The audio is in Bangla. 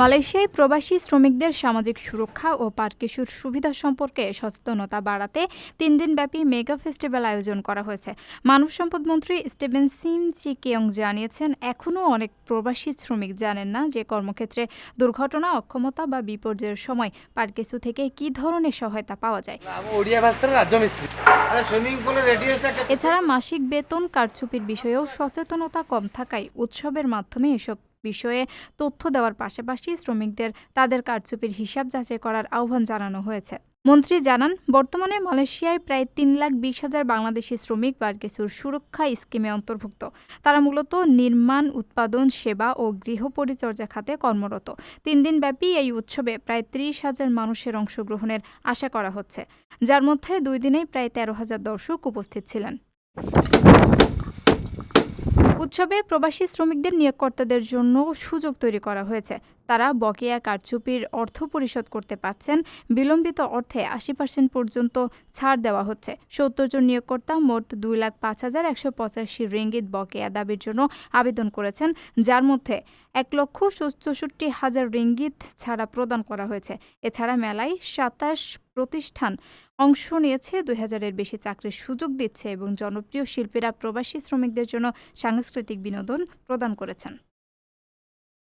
মালয়েশিয়ায় প্রবাসী শ্রমিকদের সামাজিক সুরক্ষা ও পার্কিশুর সুবিধা সম্পর্কে সচেতনতা বাড়াতে তিন দিনব্যাপী মেগা ফেস্টিভ্যাল আয়োজন করা হয়েছে। মানব সম্পদ মন্ত্রী স্টিভেন সিম চি কেয়ং জানিয়েছেন এখনও অনেক প্রবাসী শ্রমিক জানেন না যে কর্মক্ষেত্রে দুর্ঘটনা অক্ষমতা বা বিপর্যয়ের সময় পার্কিসু থেকে কি ধরনের সহায়তা পাওয়া যায়? এছাড়া মাসিক বেতন কারচুপির বিষয়েও সচেতনতা কম থাকায় উৎসবের মাধ্যমে এসব বিষয়ে তথ্য দেওয়ার পাশাপাশি শ্রমিকদের তাদের কারচুপির হিসাব যাচাই করার আহ্বান জানানো হয়েছে। মন্ত্রী জানান, বর্তমানে মালয়েশিয়ায় প্রায় তিন লাখ বিশ হাজার বাংলাদেশি শ্রমিক বার্কেসুর সুরক্ষা স্কিমে অন্তর্ভুক্ত। তারা মূলত নির্মাণ, উৎপাদন, সেবা ও গৃহ পরিচর্যা খাতে কর্মরত। তিন দিনব্যাপী এই উৎসবে প্রায় ত্রিশ হাজার মানুষের অংশগ্রহণের আশা করা হচ্ছে। যার মধ্যে দুই দিনেই প্রায় তেরো হাজার দর্শক উপস্থিত ছিলেন। উৎসবে প্রবাসী শ্রমিকদের নিয়োগকর্তাদের জন্য সুযোগ তৈরি করা হয়েছে। তারা বকেয়া কারচুপির অর্থ পরিশোধ করতে পারছেন বিলম্বিত অর্থে আশি পার্সেন্ট পর্যন্ত ছাড় দেওয়া হচ্ছে। সত্তর জন নিয়োগকর্তা মোট দুই লাখ পাঁচ হাজার একশো পঁচাশি রিঙ্গিত বকেয়া দাবির জন্য আবেদন করেছেন, যার মধ্যে এক লক্ষ চৌষট্টি হাজার রিঙ্গিত ছাড়া প্রদান করা হয়েছে। এছাড়া মেলায় সাতাশ প্রতিষ্ঠান অংশ নিয়েছে, দুই হাজারের বেশি চাকরির সুযোগ দিচ্ছে এবং জনপ্রিয় শিল্পীরা প্রবাসী শ্রমিকদের জন্য সাংস্কৃতিক বিনোদন প্রদান করেছেন।